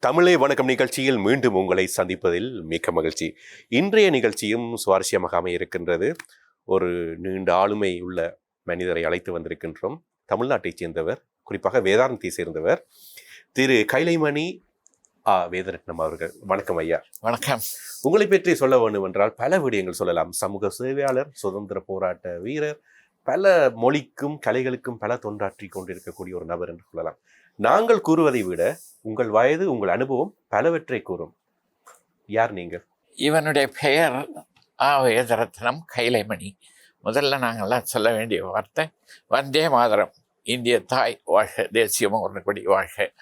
தமிழே வணக்கம் நிகழ்ச்சியில் மீண்டும் உங்களை சந்திப்பதில் மிக்க மகிழ்ச்சி. இன்றைய நிகழ்ச்சியும் சுவாரஸ்யமாக அமைய இருக்கின்றது ஒரு நீண்ட ஆளுமை உள்ள மனிதரை அழைத்து வந்திருக்கின்றோம். தமிழ்நாட்டைச் சேர்ந்தவர் குறிப்பாக வேதாந்தத்தை சேர்ந்தவர் திரு கைலைமணி ஆ. வேதரட்னம் அவர்கள். வணக்கம் ஐயா. வணக்கம். உங்களை பற்றி சொல்ல வேண்டும் என்றால் பல விடயங்கள் சொல்லலாம். சமூக சேவையாளர் சுதந்திர போராட்ட வீரர் பல மொழிக்கும் கலைகளுக்கும் பல தொண்டாற்றி கொண்டிருக்கக்கூடிய ஒரு நபர் என்று சொல்லலாம். நாங்கள் கூறுவதை விட உங்கள் வயது உங்கள் அனுபவம் பலவற்றை கூறும். யார் நீங்கள்? இவனுடைய பெயர் ஆ வேதரத்னம் கைலைமணி. முதல்ல நாங்கள்லாம் சொல்ல வேண்டிய வார்த்தை வந்தே மாதரம் இந்திய தாய் வாழ்க தேசியமும் ஒருபடி வாழ்க.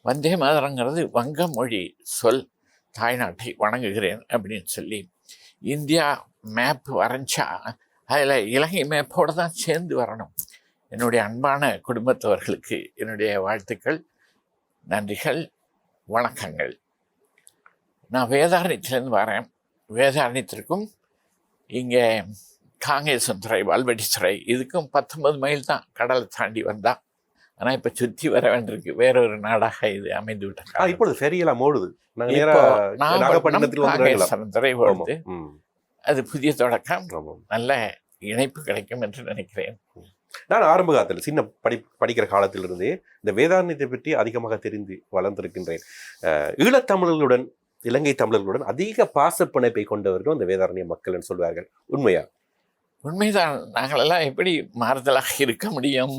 வந்தே மாதரங்கிறது வங்க மொழி சொல் தாய்நாட்டை வணங்குகிறேன் அப்படின்னு சொல்லி இந்தியா மேப் வரைஞ்சா அதில் இலங்கை மேப்போடு தான் சேர்ந்து வரணும். என்னுடைய அன்பான குடும்பத்தவர்களுக்கு என்னுடைய வாழ்த்துக்கள் நன்றிகள் வணக்கங்கள். நான் வேதாரண்யத்திலேருந்து வரேன். வேதாரண்யத்திற்கும் இங்கே காங்கேசன் வல்வெட்டித்துறை இதுக்கும் பத்தொன்பது மைல் தான் கடலை தாண்டி வந்தா. ஆனால் இப்போ சுற்றி வர வேண்டியிருக்கு. வேறொரு நாடாக இது அமைந்து விட்டது இப்பொழுது ஃபெரியெல்லாம் ஓடுது. நாகப்பட்டினத்தில் துறை. ஓடுது. அது புதிய தொடக்கம். நல்ல இணைப்பு கிடைக்கும் என்று நினைக்கிறேன். நான் ஆரம்ப காலத்தில் சின்ன படி படிக்கிற காலத்திலிருந்தே இந்த வேதாந்தத்தை பற்றி அதிகமாக தெரிந்து வளர்ந்திருக்கின்றேன். ஈழத்தமிழர்களுடன் இலங்கை தமிழர்களுடன் அதிக பாசப்பிணைப்பை கொண்டவர்கள் அந்த வேதாரண்ய மக்கள்னு சொல்வார்கள். உண்மையா? உண்மைதான். நாங்களெல்லாம் எப்படி மாறுதலாக இருக்க முடியும்?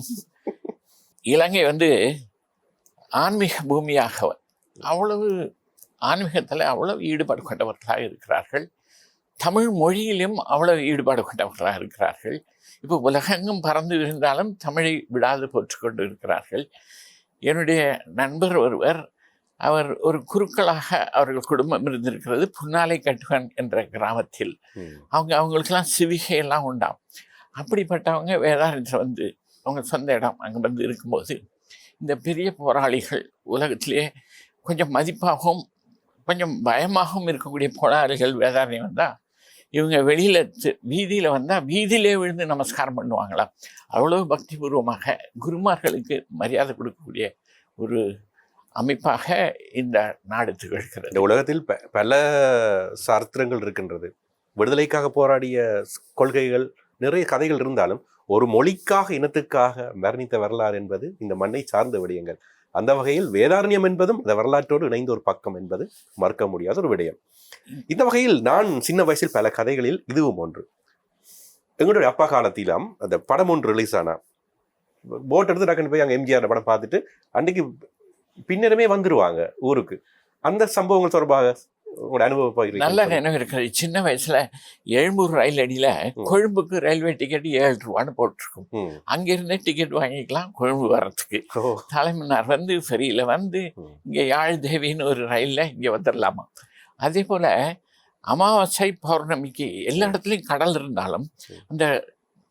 இலங்கை வந்து ஆன்மீக பூமியாக அவ்வளவு ஆன்மீகத்தில் அவ்வளவு ஈடுபாடு கொண்டவர்களாக இருக்கிறார்கள். தமிழ் மொழியிலும் அவ்வளவு ஈடுபாடு கொண்டவர்களாக இருக்கிறார்கள். இப்போ உலகெங்கும் பறந்து இருந்தாலும் தமிழை விடாது போற்றுக்கொண்டு இருக்கிறார்கள் என்னுடைய நண்பர் ஒருவர் அவர் ஒரு குருக்களாக அவர்கள் குடும்பம் இருந்திருக்கிறது புன்னாலை கட்டுவன் என்ற கிராமத்தில். அவங்க அவங்களுக்கெல்லாம் சிவிகை எல்லாம் உண்டாம். அப்படிப்பட்டவங்க வேதாரண்யத்தில் வந்து அவங்க சொந்த இடம் அங்கே வந்து இருக்கும்போது இந்த பெரிய போராளிகள் உலகத்திலேயே கொஞ்சம் மதிப்பாகவும் கொஞ்சம் பயமாகவும் இருக்கக்கூடிய போராளிகள் வேதாரண்யம் வந்தால் இவங்க வெளியில் வீதியில் வந்தால் வீதியிலே விழுந்து நமஸ்காரம் பண்ணுவாங்களாம். அவ்வளவு பக்திபூர்வமாக குருமார்களுக்கு மரியாதை கொடுக்கக்கூடிய ஒரு அமைப்பாக இந்த நாடு திகழ்கிறது. இந்த உலகத்தில் ப- பல சாஸ்திரங்கள் இருக்கின்றது. விடுதலைக்காக போராடிய கொள்கைகள் நிறைய கதைகள் இருந்தாலும் ஒரு மொழிக்காக இனத்துக்காக மரணித்த வரலாறு என்பது இந்த மண்ணை சார்ந்த விடயங்கள். அந்த வகையில் வேதாரண்யம் என்பதும் அந்த வரலாற்றோடு இணைந்த ஒரு பக்கம் என்பது மறுக்க முடியாத ஒரு விடயம். இந்த வகையில் நான் சின்ன வயசில் பல கதைகளில் இதுவும் ஒன்று. எங்களுடைய அப்பா காலத்திலாம் அந்த படம் ஒன்று ரிலீஸ் ஆனால் போட் எடுத்து டக்குன்னு போய் அங்கே எம்ஜிஆர் படம் பார்த்துட்டு அன்றைக்கு பின்னருமே வந்துடுவாங்க ஊருக்கு. அந்த சம்பவங்கள் தொடர்பாக உங்களோட அனுபவம் நல்ல நினைவு இருக்கிறது சின்ன வயசுல எழும்பூர் ரயில் அடியில. கொழும்புக்கு ரயில்வே டிக்கெட் ஏழு ரூபான்னு போட்டிருக்கும். அங்கிருந்தே டிக்கெட் வாங்கிக்கலாம் கொழும்பு வர்றதுக்கு தலைமன்னார் வந்து ஃபெரியில் வந்து. இங்கே யாழ் தேவின்னு ஒரு ரயிலில் இங்கே வந்துடலாமா அதே போல் அமாவாசை பௌர்ணமிக்கு எல்லா இடத்துலையும் கடல் இருந்தாலும். அந்த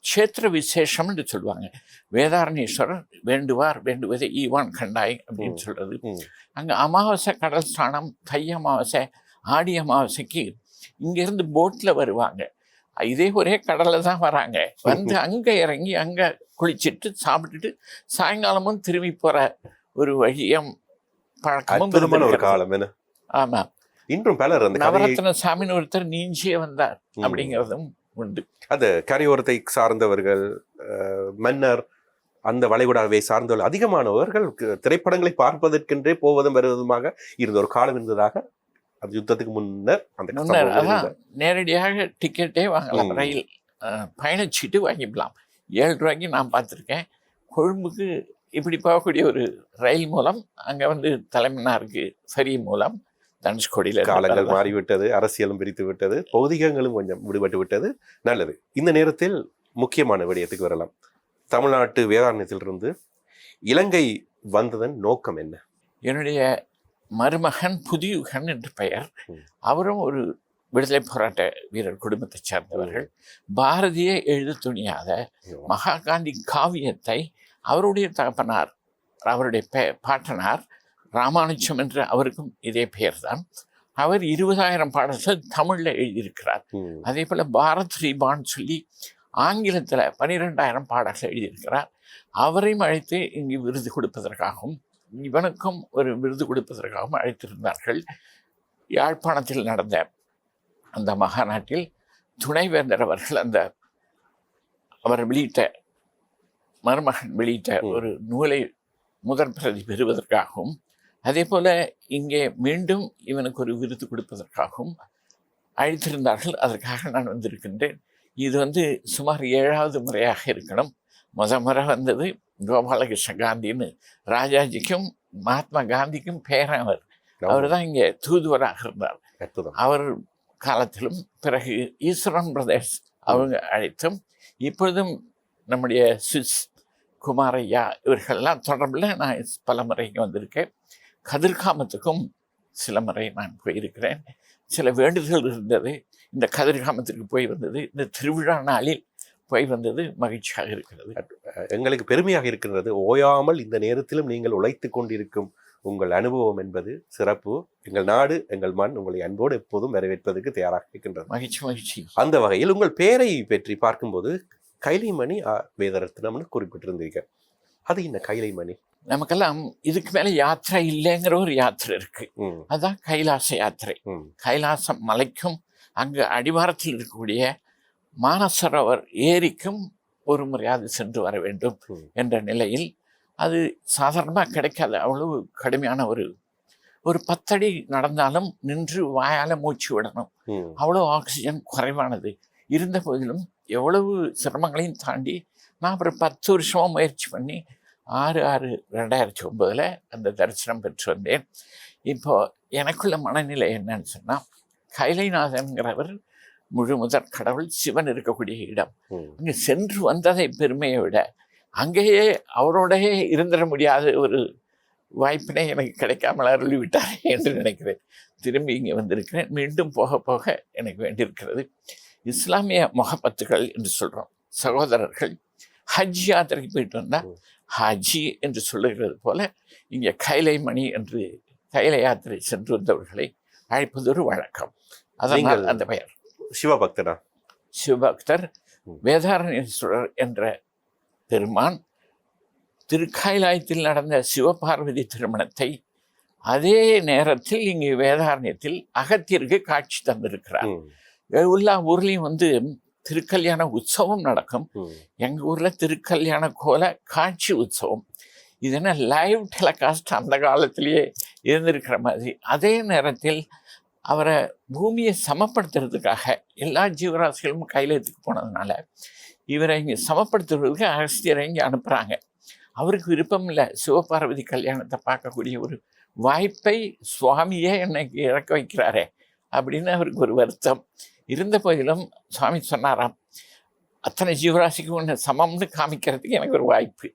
க்ஷேத்திர விசேஷம்னு சொல்லுவாங்க வேதாரண்யேஸ்வரர் வேண்டுவார் வேண்டுவதை ஈவான் கண்டாய் அப்படின்னு ம். அங்கே அமாவாசை கடல் ஸ்நானம் தை அமாவாசை ஆடி அமாவாசைக்கு இங்கேருந்து போட்டில் வருவாங்க. இதே ஒரே கடலில் தான் வராங்க. வந்து அங்கே இறங்கி அங்கே குளிச்சுட்டு சாப்பிட்டுட்டு சாயங்காலமும் திரும்பி போகிற ஒரு வழியம் பழக்கமும் ஒரு. காலம் என்ன? ஆமாம் இன்றும் பலர் அந்த நவரத்ன சாமின்னு ஒருத்தர் நீஞ்சியே வந்தார். அப்படிங்கிறதும் உண்டு. அந்த கரையோரத்தை சார்ந்தவர்கள் மன்னர் அந்த வளைகுடாவை சார்ந்தவர்கள் அதிகமானவர்கள் திரைப்படங்களை பார்ப்பதற்கென்றே போவதும் வருவதுமாக இருந்த ஒரு காலம் இருந்ததாக அது யுத்தத்துக்கு முன்னர் அந்த. நேரடியாக டிக்கெட்டே வாங்கலாம். ரயில் பயணச்சீட்டு வாங்கிக்கலாம் ஏழு ரூபாய்க்கு நான் பார்த்துருக்கேன். கொழும்புக்கு இப்படி போகக்கூடிய ஒரு ரயில் மூலம் அங்கே வந்து தலைமன்னாருக்கு ஃபெரி மூலம் தனுஷ்கோடியில் காலங்கள் மாறிவிட்டது அரசியலும் பிரித்து விட்டது பௌதிகங்களும் கொஞ்சம் விடுபட்டு விட்டது. நல்லது. இந்த நேரத்தில் முக்கியமான விடயத்துக்கு வரலாம். தமிழ்நாட்டு வேதாரண்யத்திலிருந்து இலங்கை வந்ததன் நோக்கம் என்ன? என்னுடைய மருமகன் புதியுகன் என்று பெயர். அவரும் ஒரு விடுதலை போராட்ட வீரர் குடும்பத்தைச் சேர்ந்தவர்கள். பாரதிய எழுத துணியாத மகாகாந்தி காவியத்தை அவருடைய தகப்பனார் அவருடைய பெ பாட்டனார் ராமானுஜம் என்று அவருக்கும் இதே பெயர்தான். அவர் இருபதாயிரம் பாடல்கள் தமிழில் எழுதியிருக்கிறார். அதே போல் பாரத் ரீபான் சொல்லி ஆங்கிலத்தில் பன்னிரெண்டாயிரம் பாடல்கள் எழுதியிருக்கிறார். அவரையும் அழைத்து இங்கு விருது கொடுப்பதற்காகவும் இவனுக்கும் ஒரு விருது கொடுப்பதற்காகவும் அழைத்திருந்தார்கள். யாழ்ப்பாணத்தில் நடந்த அந்த மகாநாட்டில் துணைவேந்தர் அவர்கள் அந்த அவர் வெளியிட்ட மருமகன் வெளியிட்ட. ஒரு நூலை முதற் பிரதி பெறுவதற்காகவும் அதே போல இங்கே மீண்டும் இவனுக்கு ஒரு விருது கொடுப்பதற்காகவும் அழைத்திருந்தார்கள். அதற்காக நான் வந்திருக்கின்றேன். இது வந்து சுமார் ஏழாவது முறையாக இருக்கணும். முத முறை வந்தது. கோபாலகிருஷ்ண காந்தின்னு ராஜாஜிக்கும் மகாத்மா காந்திக்கும் பேரன் அவர் தான் இங்கே தூதுவராக இருந்தார் அவர் காலத்திலும் பிறகு ஈஸ்வரன் பிரதேஷ் அவங்க அழைத்தும் இப்பொழுதும் நம்முடைய சுவிஸ் குமாரையா இவர்கள்லாம் தொடர்பில் நான் பல முறை வந்திருக்கேன் கதிர்காமத்துக்கும் சில முறை நான் போயிருக்கிறேன் சில வேண்டுதல் இருந்தது இந்த கதிர்காமத்திற்கு போய் வந்தது இந்த திருவிழா நாளில் போய் வந்தது மகிழ்ச்சியாக இருக்கிறது. எங்களுக்கு பெருமையாக இருக்கின்றது. ஓயாமல் இந்த நேரத்திலும் நீங்கள் உழைத்து கொண்டிருக்கும் உங்கள் அனுபவம் என்பது சிறப்பு. எங்கள் நாடு எங்கள் மண் உங்களை அன்போடு எப்போதும் வரவேற்பதற்கு தயாராக இருக்கின்றது. மகிழ்ச்சி மகிழ்ச்சி. அந்த வகையில் உங்கள் பெயரை பற்றி பார்க்கும்போது கைலைமணி வேதரத்னம்னு குறிப்பிட்டிருந்தீங்க அது என்ன கைலைமணி? நமக்கெல்லாம் இதுக்கு மேலே யாத்திரை இல்லைங்கிற ஒரு யாத்திரை இருக்கு. ம். அதான் கைலாச யாத்திரை. ம். கைலாசம் மலைக்கும் அங்கு அடிவாரத்தில் இருக்கக்கூடிய மானசரோவர் ஏரிக்கும் ஒரு முறையாவது சென்று வர வேண்டும். என்ற நிலையில் அது சாதாரணமாக கிடைக்காது அவ்வளவு கடுமையான ஒரு ஒரு பத்தடி நடந்தாலும் நின்று வாயால் மூச்சு விடணும். அவ்வளோ ஆக்சிஜன் குறைவானது. இருந்த போதிலும் எவ்வளவு சிரமங்களையும் தாண்டி நான் ஒரு பத்து வருஷமாக முயற்சி பண்ணி ஆறு ஆறு ரெண்டாயிரத்தி ஒன்பதில் அந்த தரிசனம் பெற்று வந்தேன். இப்போ எனக்குள்ள மனநிலை என்னன்னு சொன்னால் கைலைநாதன்கிறவர் முழு முதற் கடவுள் சிவன் இருக்கக்கூடிய இடம். அங்கே சென்று வந்ததை பெருமையை விட அங்கேயே அவரோடையே இருந்திட முடியாத ஒரு வாய்ப்பினை எனக்கு கிடைக்காமல் அருளி விட்டார் என்று நினைக்கிறேன். திரும்பி இங்கே வந்திருக்கிறேன். மீண்டும் போக போக எனக்கு வேண்டியிருக்கிறது. இஸ்லாமிய முகப்பத்துகள் என்று சொல்கிறோம் சகோதரர்கள் ஹஜ் யாத்திரைக்கு போயிட்டு வந்தால் ம். ஹஜ்ஜி என்று சொல்லுகிறது போல இங்கே கைலை மணி என்று கைலை யாத்திரை சென்று வந்தவர்களை அழைப்பது ஒரு வழக்கம் அதனால் அந்த பெயர். சிவபக்தனா? சிவபக்தர். வேதாரண்யேஸ்வரர் என்ற பெருமான் திருக்காயிலாயத்தில் நடந்த சிவபார்வதி திருமணத்தை அதே நேரத்தில் இங்கு வேதாரண்யத்தில் அகத்திற்கு காட்சி தந்திருக்கிறார். எல்லா ஊர்லேயும் வந்து திருக்கல்யாண உற்சவம் நடக்கும். எங்கள் ஊரில் திருக்கல்யாண கோல காட்சி உற்சவம். இது என்ன லைவ் டெலிகாஸ்ட் அந்த காலத்திலேயே இருந்திருக்கிற மாதிரி. அதே நேரத்தில் அவரை பூமியை சமப்படுத்துறதுக்காக எல்லா ஜீவராசிகளும் கையிலத்துக்கு போனதுனால இவரை இங்கே சமப்படுத்துறதுக்கு அகஸ்தியரை இங்கே அனுப்புகிறாங்க அவருக்கு விருப்பம் இல்லை. சிவபார்வதி கல்யாணத்தை பார்க்கக்கூடிய ஒரு வாய்ப்பை சுவாமியே என்னைக்கு இறக்க வைக்கிறாரே அப்படின்னு அவருக்கு ஒரு வருத்தம். இருந்த போதிலும் சுவாமி சொன்னாராம் அத்தனை ஜீவராசிக்கும் ஒன்று சமம்னு காமிக்கிறதுக்கு எனக்கு ஒரு வாய்ப்பு.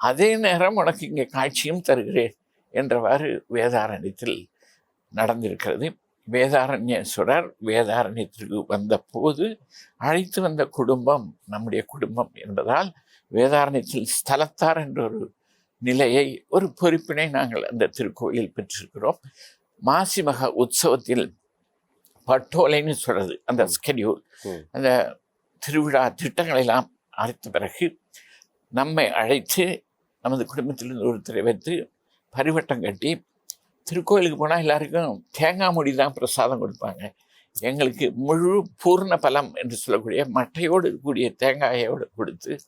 அதே நேரம் உனக்கு இங்கே காட்சியும் தருகிறேன் என்றவாறு வேதாரண்யத்தில் நடந்திருக்கிறது. வேதாரண்யேஸ்வரர் வேதாரண்யத்திற்கு வந்த போது அழைத்து வந்த குடும்பம் நம்முடைய குடும்பம் என்பதால் வேதாரண்யத்தில் ஸ்தலத்தார் என்ற ஒரு நிலையை ஒரு பொறுப்பினை நாங்கள் அந்த திருக்கோயிலில் பெற்றிருக்கிறோம் மாசிமக உற்சவத்தில் பட்டோலைன்னு சொல்றது அந்த. ஸ்கெடியூல். அந்த திருவிழா திட்டங்களை எல்லாம் அழைத்த பிறகு நம்மை அழைத்து நமது குடும்பத்திலிருந்து ஒருத்தரை வைத்து பரிவட்டம் கட்டி திருக்கோயிலுக்கு போனால் எல்லாருக்கும் தேங்காய் முடி தான் பிரசாதம் கொடுப்பாங்க. எங்களுக்கு முழு பூர்ண பலம் என்று சொல்லக்கூடிய மட்டையோடு கூடிய தேங்காயோடு கொடுத்து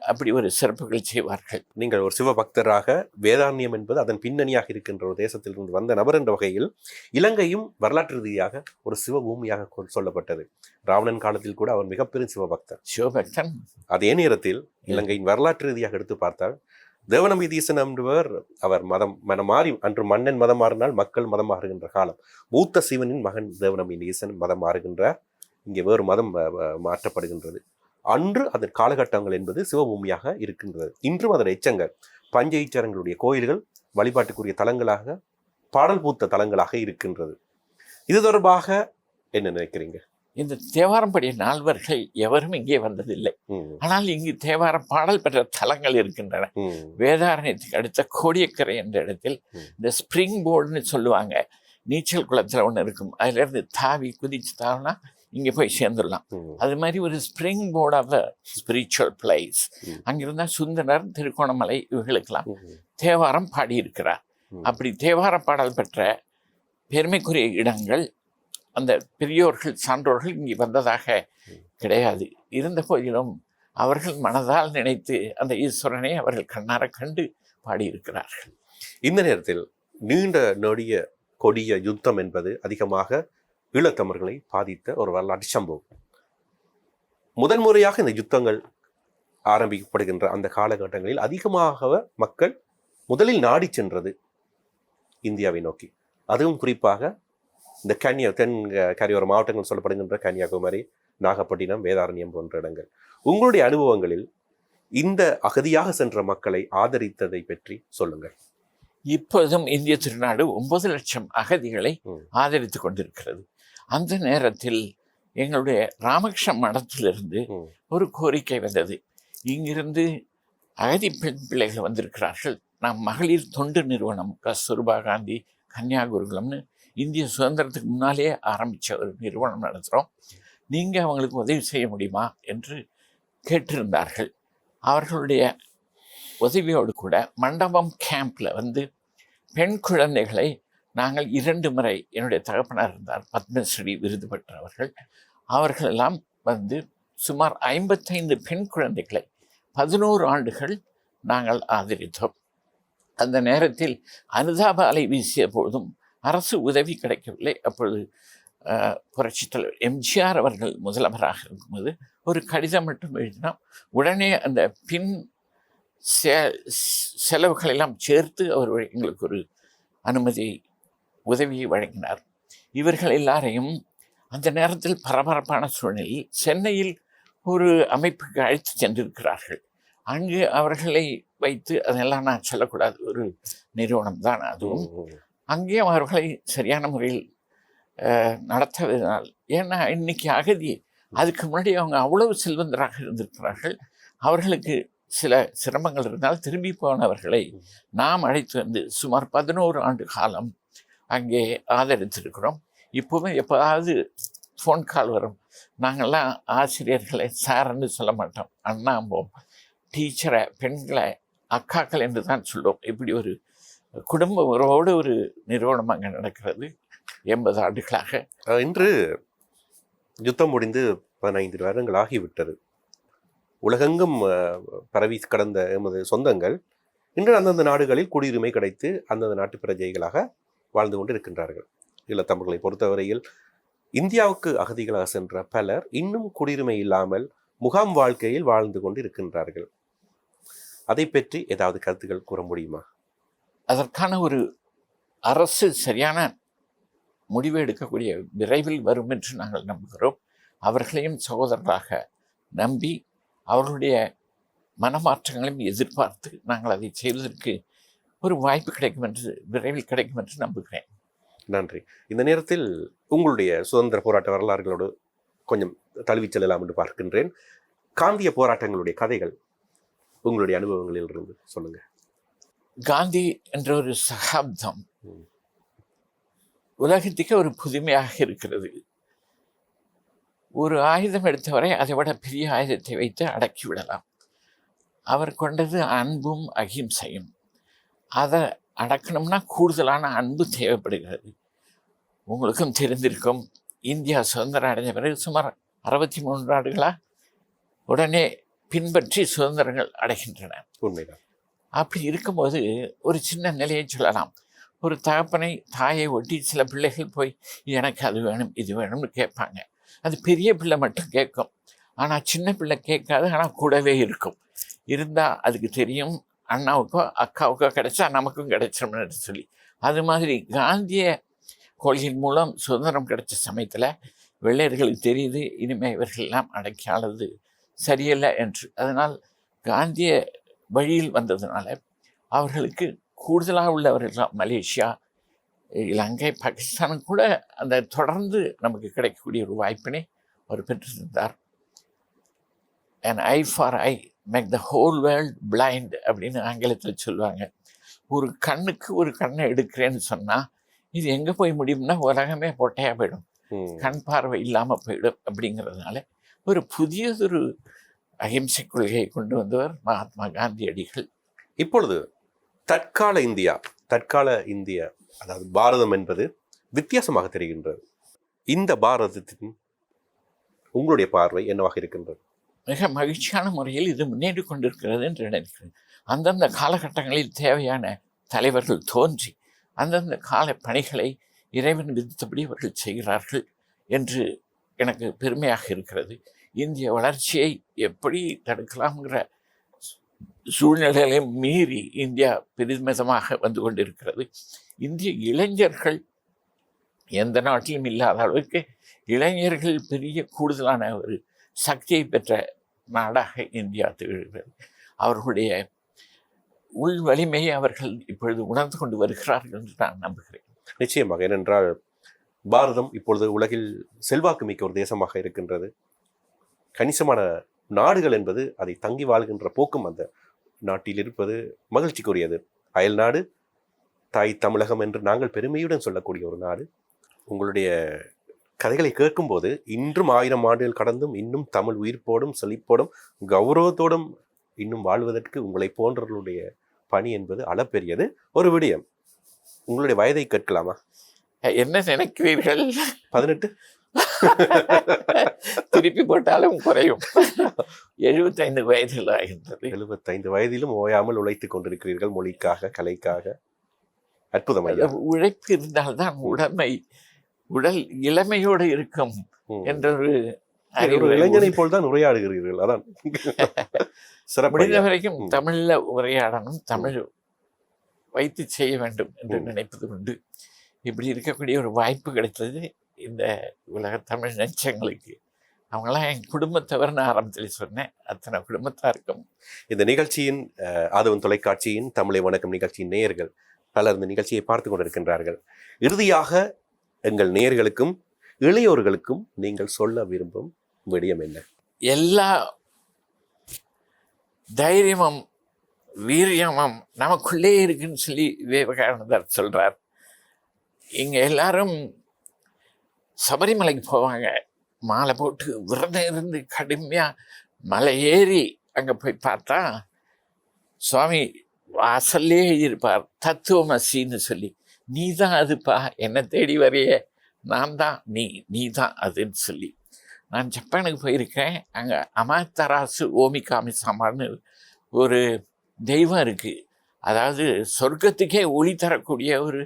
அப்படி ஒரு சிறப்புகள் செய்வார்கள். நீங்கள் ஒரு சிவபக்தராக வேதாரண்யம் என்பது அதன் பின்னணியாக இருக்கின்ற ஒரு தேசத்திலிருந்து வந்த நபர் என்ற வகையில் இலங்கையும் வரலாற்று ரீதியாக ஒரு சிவபூமியாக கொ- சொல்லப்பட்டது. ராவணன் காலத்தில் கூட அவர் மிகப்பெரும் சிவபக்தர் சிவபக்தன். அதே நேரத்தில் இலங்கையின் வரலாற்று ரீதியாக எடுத்து பார்த்தால் தேவநம்பிதீசன் என்பவர் அவர் மதம் மனம் மாறி அன்று மன்னன் மதம் மாறினால் மக்கள் மதம் மாறுகின்ற காலம். மூத்த சிவனின் மகன் தேவநம்பிதீசன் மதம் மாறுகின்றார் இங்கே வேறு மதம் மாற்றப்படுகின்றது. அன்று அதன் காலகட்டங்கள் என்பது சிவபூமியாக இருக்கின்றது. இன்றும் அதன் எச்சங்கள் பஞ்ச ஈச்சரங்களுடைய கோயில்கள் வழிபாட்டுக்குரிய தலங்களாக பாடல் பூத்த தலங்களாக இருக்கின்றது. இது தொடர்பாக என்ன நினைக்கிறீங்க? இந்த தேவாரம்படி நால்வர்கள் எவரும் இங்கே வந்ததில்லை. ஆனால் இங்கு தேவாரம் பாடல் பெற்ற தலங்கள் இருக்கின்றன. வேதாரண்யத்துக்கு அடுத்த கோடியக்கரை என்ற இடத்தில். இந்த ஸ்ப்ரிங் போர்டுன்னு சொல்லுவாங்க. நீச்சல் குளத்தில் ஒன்று இருக்கும். அதுலேருந்து தாவி குதிச்சு தாவினா இங்கே போய் சேர்ந்துடலாம். அது மாதிரி ஒரு springboard of spiritual place. அங்கிருந்தால் சுந்தரர் திருகோணமலை இவர்களுக்கெல்லாம் தேவாரம் பாடியிருக்கிறார். அப்படி தேவார பாடல் பெற்ற பெருமைக்குரிய இடங்கள் அந்த பெரியோர்கள் சான்றோர்கள் இங்கே வந்ததாக கிடையாது. இருந்த போதிலும் அவர்கள் மனதால் நினைத்து அந்த ஈஸ்வரனை அவர்கள் கண்ணார கண்டு பாடியிருக்கிறார்கள். இந்த நேரத்தில் நீண்ட நொடிய கொடிய யுத்தம் என்பது அதிகமாக ஈழத்தமிழர்களை பாதித்த ஒரு வரலாற்று சம்பவம். முதன்முறையாக இந்த யுத்தங்கள் ஆரம்பிக்கப்படுகின்ற அந்த காலகட்டங்களில் அதிகமாக மக்கள் முதலில் நாடி சென்றது இந்தியாவை நோக்கி. அதுவும் குறிப்பாக இந்த கன்னியா தென் கரையோர மாவட்டங்கள் சொல்லப்படுகின்ற கன்னியாகுமரி நாகப்பட்டினம் வேதாரண்யம் போன்ற இடங்கள். உங்களுடைய அனுபவங்களில் இந்த அகதியாக சென்ற மக்களை ஆதரித்ததை பற்றி சொல்லுங்கள். இப்போதும் இந்திய திருநாடு ஒன்பது லட்சம் அகதிகளை. ஆதரித்து கொண்டிருக்கிறது. அந்த நேரத்தில் எங்களுடைய ராமகிருஷ்ண மடத்திலிருந்து. ஒரு கோரிக்கை வந்தது. இங்கிருந்து அகதி பெண் பிள்ளைகள் வந்திருக்கிறார்கள். நாம் மகளிர் தொண்டு நிறுவனம் கஸ்தூர்பா காந்தி கன்னியாகுருகுலம்னு இந்திய சுதந்திரத்துக்கு முன்னாலே ஆரம்பித்த ஒரு நிறுவனம் நடத்துகிறோம் நீங்கள் அவங்களுக்கு உதவி செய்ய முடியுமா? என்று கேட்டிருந்தார்கள். அவர்களுடைய உதவியோடு கூட மண்டபம் கேம்பில் வந்து பெண் குழந்தைகளை நாங்கள் இரண்டு முறை என்னுடைய தகப்பனார் இருந்தார் பத்மஸ்ரீ விருது பெற்றவர்கள். அவர்களெல்லாம் வந்து சுமார் ஐம்பத்தைந்து பெண் குழந்தைகளை பதினோரு ஆண்டுகள் நாங்கள் ஆதரித்தோம். அந்த நேரத்தில் அனுதாபாலை வீசிய பொழுதும் அரசு உதவி கிடைக்கவில்லை. அப்பொழுது அஹ், புரட்சித் தலைவர் எம்ஜிஆர் அவர்கள் முதல்வராக இருக்கும்போது ஒரு கடிதம் மட்டும் எழுதினால் உடனே அந்த பின் செ- செலவுகளெல்லாம் சேர்த்து அவர் எங்களுக்கு ஒரு அனுமதி உதவியை வழங்கினார். இவர்கள் எல்லாரையும் அந்த நேரத்தில் பரபரப்பான சூழ்நிலையில் சென்னையில் ஒரு அமைப்புக்கு அழைத்து சென்றிருக்கிறார்கள். அங்கு அவர்களை வைத்து அதெல்லாம் நான் சொல்லக்கூடாது. ஒரு நிறுவனம் தான். அதுவும் அங்கேயும் அவர்களை சரியான முறையில் நடத்துவதனால் ஏன்னா இன்னைக்கு அகதி அதுக்கு முன்னாடி அவங்க அவ்வளவு செல்வந்தராக இருந்திருக்கிறார்கள். அவர்களுக்கு சில சிரமங்கள் இருந்தால் திரும்பி போனவர்களை நாம் அழைத்து வந்து சுமார் பதினோரு ஆண்டு காலம் அங்கே ஆதரித்திருக்கிறோம். இப்போவும் எப்போதாவது ஃபோன் கால் வரும். நாங்கள்லாம் ஆசிரியர்களை சார்ன்னு சொல்ல மாட்டோம். அண்ணாம்போம் டீச்சரை பெண்களை அக்காக்கள் என்று தான் சொல்லுவோம். இப்படி ஒரு குடும்ப உறவோடு ஒரு நிறுவனம் அங்கே நடக்கிறது. எண்பது ஆண்டுகளாக. இன்று யுத்தம் முடிந்து பதினைந்து வருடங்கள் ஆகிவிட்டது. உலகெங்கும் பரவி கடந்த எமது சொந்தங்கள் இன்று அந்தந்த நாடுகளில் குடியுரிமை கிடைத்து அந்தந்த நாட்டு பிரஜைகளாக வாழ்ந்து கொண்டு இருக்கின்றார்கள் ஈழத்தமிழர்களை பொறுத்தவரையில் இந்தியாவுக்கு அகதிகளாக சென்ற பலர் இன்னும் குடியுரிமை இல்லாமல் முகாம் வாழ்க்கையில் வாழ்ந்து கொண்டு இருக்கின்றார்கள் அதை பற்றி ஏதாவது கருத்துக்கள் கூற முடியுமா? அதற்கான ஒரு அரசு சரியான முடிவு எடுக்கக்கூடிய விரைவில் வரும் என்று நாங்கள் நம்புகிறோம். அவர்களையும் சகோதரராக நம்பி அவர்களுடைய மனமாற்றங்களையும் எதிர்பார்த்து நாங்கள் அதை செய்வதற்கு ஒரு வாய்ப்பு கிடைக்கும் என்று விரைவில் கிடைக்கும் என்று நம்புகிறேன். நன்றி. இந்த நேரத்தில் உங்களுடைய சுதந்திர போராட்ட வரலாறுகளோடு கொஞ்சம் தழுவி செல்லலாம் என்று பார்க்கின்றேன். காந்திய போராட்டங்களுடைய கதைகள் உங்களுடைய அனுபவங்களில் இருந்து சொல்லுங்கள் காந்தி என்ற ஒரு சகாப்தம். உலகத்துக்கு ஒரு புதுமையாக இருக்கிறது. ஒரு ஆயுதம் எடுத்தவரை அதை விட பெரிய ஆயுதத்தை வைத்து அடக்கி விடலாம். அவர் கொண்டது அன்பும் அகிம்சையும். அதை அடக்கணும்னா கூடுதலான அன்பு தேவைப்படுகிறது. உங்களுக்கும் தெரிந்திருக்கும் இந்தியா சுதந்திரம் அடைஞ்ச பிறகு சுமார் அறுபத்தி மூன்று நாடுகளா உடனே பின்பற்றி சுதந்திரங்கள் அடைகின்றன. உண்மைதான். அப்படி இருக்கும்போது ஒரு சின்ன நிலையை சொல்லலாம். ஒரு தகப்பனை தாயை ஒட்டி சில பிள்ளைகள் போய் எனக்கு அது வேணும் இது வேணும்னு கேட்பாங்க. அது பெரிய பிள்ளை மட்டும் கேட்கும். ஆனால் சின்ன பிள்ளை கேட்காது ஆனால் கூடவே இருக்கும். இருந்தால் அதுக்கு தெரியும் அண்ணாவுக்கோ அக்காவுக்கோ கிடைச்சா நமக்கும் கிடைச்சிரும்னு சொல்லி. அது மாதிரி காந்திய கொள்கையின் மூலம் சுதந்திரம் கிடைச்ச சமயத்தில் வெள்ளையர்களுக்கு தெரியுது இனிமேல் இவர்களெல்லாம் அடக்கி ஆளது சரியில்லை என்று. அதனால் காந்திய வழியில் வந்ததுனால அவர்களுக்கு கூடுதலாக உள்ளவர்கள் மலேசியா இலங்கை பாகிஸ்தான் கூட அந்த தொடர்ந்து நமக்கு கிடைக்கக்கூடிய ஒரு வாய்ப்பினை அவர் பெற்றிருந்தார். An eye for eye make the whole world blind அப்படின்னு ஆங்கிலத்தில் சொல்லுவாங்க. ஒரு கண்ணுக்கு ஒரு கண்ணை எடுக்கிறேன்னு சொன்னால் இது எங்கே போய் முடியும்னா உலகமே பொட்டையாக போயிடும். கண் பார்வை இல்லாமல் போயிடும் அப்படிங்கிறதுனால ஒரு புதியதொரு அகிம்சை கொள்கையை கொண்டு வந்தவர் மகாத்மா காந்தியடிகள். இப்பொழுது தற்கால இந்தியா தற்கால இந்தியா அதாவது பாரதம் என்பது வித்தியாசமாக தெரிகின்றது. இந்த பாரதத்தின் உங்களுடைய பார்வை என்னவாக இருக்கின்றது? மிக மகிழ்ச்சியான முறையில் இது முன்னேறி கொண்டிருக்கிறது என்று நினைக்கிறேன். அந்தந்த காலகட்டங்களில் தேவையான தலைவர்கள் தோன்றி அந்தந்த கால பணிகளை இறைவன் விதித்தபடி அவர்கள் செய்கிறார்கள் என்று எனக்கு பெருமையாக இருக்கிறது. இந்திய வளர்ச்சியை எப்படி தடுக்கலாம்ங்கிற சூழ்நிலைகளை மீறி இந்தியா பெருமிதமாக வந்து கொண்டிருக்கிறது. இந்திய இளைஞர்கள் எந்த நாட்டிலும் இல்லாத அளவுக்கு இளைஞர்கள் பெரிய கூடுதலான ஒரு சக்தியை பெற்ற நாடாக இந்தியா திகழ்கிறது. அவர்களுடைய உள் வலிமையை அவர்கள் இப்பொழுது உணர்ந்து கொண்டு வருகிறார்கள் என்று நான் நம்புகிறேன். நிச்சயமாக ஏனென்றால் பாரதம் இப்பொழுது உலகில் செல்வாக்கு மிக்க ஒரு தேசமாக இருக்கின்றது. கணிசமான நாடுகள் என்பது அதை தங்கி வாழ்கின்ற போக்கும் அந்த நாட்டில் இருப்பது மகிழ்ச்சிக்குரியது. அயல் நாடு தாய் தமிழகம் என்று நாங்கள் பெருமையுடன் சொல்லக்கூடிய ஒரு நாடு. உங்களுடைய கதைகளை கேட்கும்போது இன்றும் ஆயிரம் ஆண்டுகள் கடந்தும் இன்னும் தமிழ் உயிர்ப்போடும் செழிப்போடும் கௌரவத்தோடும் இன்னும் வாழ்வதற்கு உங்களை போன்றவர்களுடைய பணி என்பது அளப்பெரியது. ஒரு விடயம். உங்களுடைய வயதை கேட்கலாமா? என்ன நினைக்கிறீர்கள்? பதினெட்டு? திருப்பி போட்டாலும் குறையும். எழுபத்தைந்து வயதில் ஆகின்றது. எழுபத்தைந்து வயதிலும் ஓயாமல் உழைத்துக் கொண்டிருக்கிறீர்கள் மொழிக்காக கலைக்காக. அற்புதம் ஐயா. உழைப்பு இருந்தால்தான் உடமை உடல் இளமையோடு இருக்கும் ம். என்ற ஒரு ஒரு அறிவுரை இளைஞனை போல் தான் உரையாடுகிறீர்கள் அதான். முடிந்த. வரைக்கும். தமிழ்ல உரையாடணும் தமிழ் வைத்து செய்ய வேண்டும் என்று. நினைப்பது உண்டு. இப்படி இருக்கக்கூடிய ஒரு வாய்ப்பு கிடைத்தது. இந்த உலக தமிழ் நெஞ்சங்களுக்கு. அவங்களாம் என் குடும்பத்தவர்னு ஆரம்பத்தில் சொன்னேன். அத்தனை குடும்பத்தாருக்கும். இந்த நிகழ்ச்சியின் அஹ், ஆதவன் தொலைக்காட்சியின் தமிழை வணக்கம் நிகழ்ச்சியின் நேயர்கள் பலர் இந்த நிகழ்ச்சியை பார்த்து கொண்டிருக்கின்றார்கள். இறுதியாக எங்கள் நேயர்களுக்கும் இளையோர்களுக்கும் நீங்கள் சொல்ல விரும்பும் விடயம் என்ன? எல்லா தைரியமும் வீரியமும் நமக்குள்ளே இருக்குன்னு சொல்லி விவேகானந்தர் சொல்றார். இங்க எல்லாரும் சபரிமலைக்கு போவாங்க. மாலை போட்டு விரதம் இருந்து கடுமையாக மலை ஏறி அங்கே போய் பார்த்தா சுவாமி வாசல்லே இருப்பார். தத்துவமசின்னு சொல்லி நீ தான் அதுப்பா என்னை தேடி வரையே. நான் தான் நீ நீ தான் அதுன்னு சொல்லி. நான் ஜப்பானுக்கு போயிருக்கேன். அங்கே அமாத்தராசு ஓமிகாமி சாமான்னு ஒரு தெய்வம் இருக்குது அதாவது சொர்க்கத்துக்கே ஒளி தரக்கூடிய ஒரு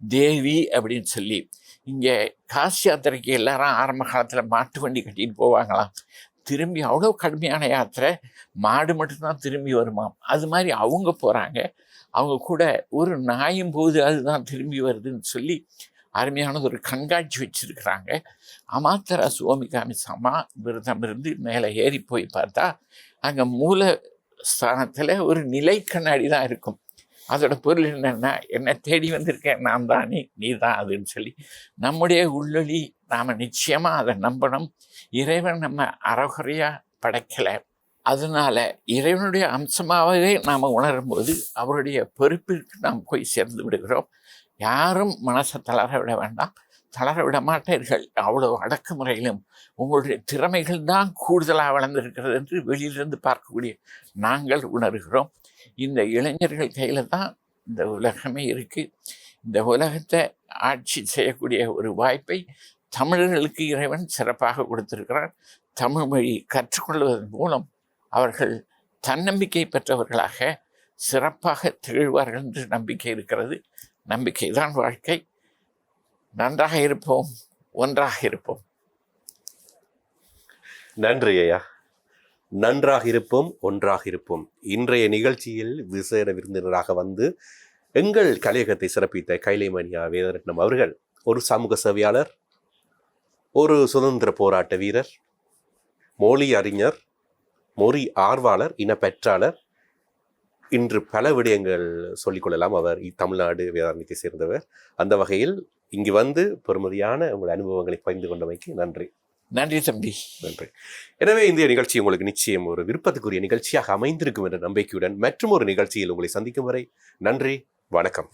தேவி அப்படின்னு சொல்லி இங்கே காசி யாத்திரைக்கு எல்லாரும் ஆரம்ப காலத்தில் மாட்டு வண்டி கட்டிட்டு போவாங்களாம். திரும்பி அவ்வளோ கடுமையான யாத்திரை மாடு மட்டும்தான் திரும்பி வருமாம். அது மாதிரி அவங்க போகிறாங்க அவங்க கூட ஒரு நாயும் போது அதுதான் திரும்பி வருதுன்னு சொல்லி அருமையானது ஒரு கண்காட்சி வச்சுருக்கிறாங்க. அமாத்தரா சுவாமிகாமி சாமா விரதம் இருந்து மேலே ஏறி போய் பார்த்தா அங்கே மூல ஸ்தானத்தில் ஒரு நிலை கண்ணாடி தான் இருக்கும். அதோட பொருள் என்னென்னா என்னை தேடி வந்திருக்கேன் நான் தான் நீ நீ தான் அதுன்னு சொல்லி நம்முடைய உள்ளொளி நாம் நிச்சயமாக அதை நம்பணும். இறைவன் நம்ம அறகுறையாக படைக்கலை. அதனால இறைவனுடைய அம்சமாகவே நாம் உணரும்போது அவருடைய பொறுப்பிற்கு நாம் போய் சேர்ந்து விடுகிறோம். யாரும் மனசை தளர விட வேண்டாம். தளர விட மாட்டீர்கள். அவ்வளோ அடக்குமுறையிலும் உங்களுடைய திறமைகள் தான் கூடுதலாக வளர்ந்திருக்கிறது என்று வெளியிலிருந்து பார்க்கக்கூடிய நாங்கள் உணர்கிறோம். இந்த இளைஞர்கள் கையில் தான் இந்த உலகமே இருக்குது இந்த உலகத்தை ஆட்சி செய்யக்கூடிய ஒரு வாய்ப்பை தமிழர்களுக்கு இறைவன் சிறப்பாக கொடுத்திருக்கிறார். தமிழ் மொழி கற்றுக்கொள்வதன் மூலம் அவர்கள் தன்னம்பிக்கை பெற்றவர்களாக சிறப்பாக திகழ்வார்கள் என்று நம்பிக்கை இருக்கிறது. நம்பிக்கை தான் வாழ்க்கை. நன்றாக இருப்போம் ஒன்றாக இருப்போம். நன்றி ஐயா. நன்றாக இருப்போம் ஒன்றாக இருப்போம். இன்றைய நிகழ்ச்சியில் விசேட விருந்தினராக வந்து எங்கள் கலையகத்தை சிறப்பித்த கைலைமணியா வேதரட்னம் அவர்கள் ஒரு சமூக சேவையாளர் ஒரு சுதந்திர போராட்ட வீரர் மொழி அறிஞர் மொழி ஆர்வலர் இனப்பற்றாளர் இன்று பல விடயங்கள் சொல்லிக்கொள்ளலாம் அவர். தமிழ்நாடு வேதாரண்யத்தை சேர்ந்தவர். அந்த வகையில் இங்கு வந்து பெருமதியான உங்கள் அனுபவங்களை பகிர்ந்து கொண்டமைக்கு நன்றி. நன்றி தம்பி. நன்றி. எனவே இந்த நிகழ்ச்சி உங்களுக்கு நிச்சயம் ஒரு விருப்பத்துக்குரிய நிகழ்ச்சியாக அமைந்திருக்கும் என்ற நம்பிக்கையுடன் மற்றும் ஒரு நிகழ்ச்சியில் உங்களை சந்திக்கும் வரை நன்றி வணக்கம்.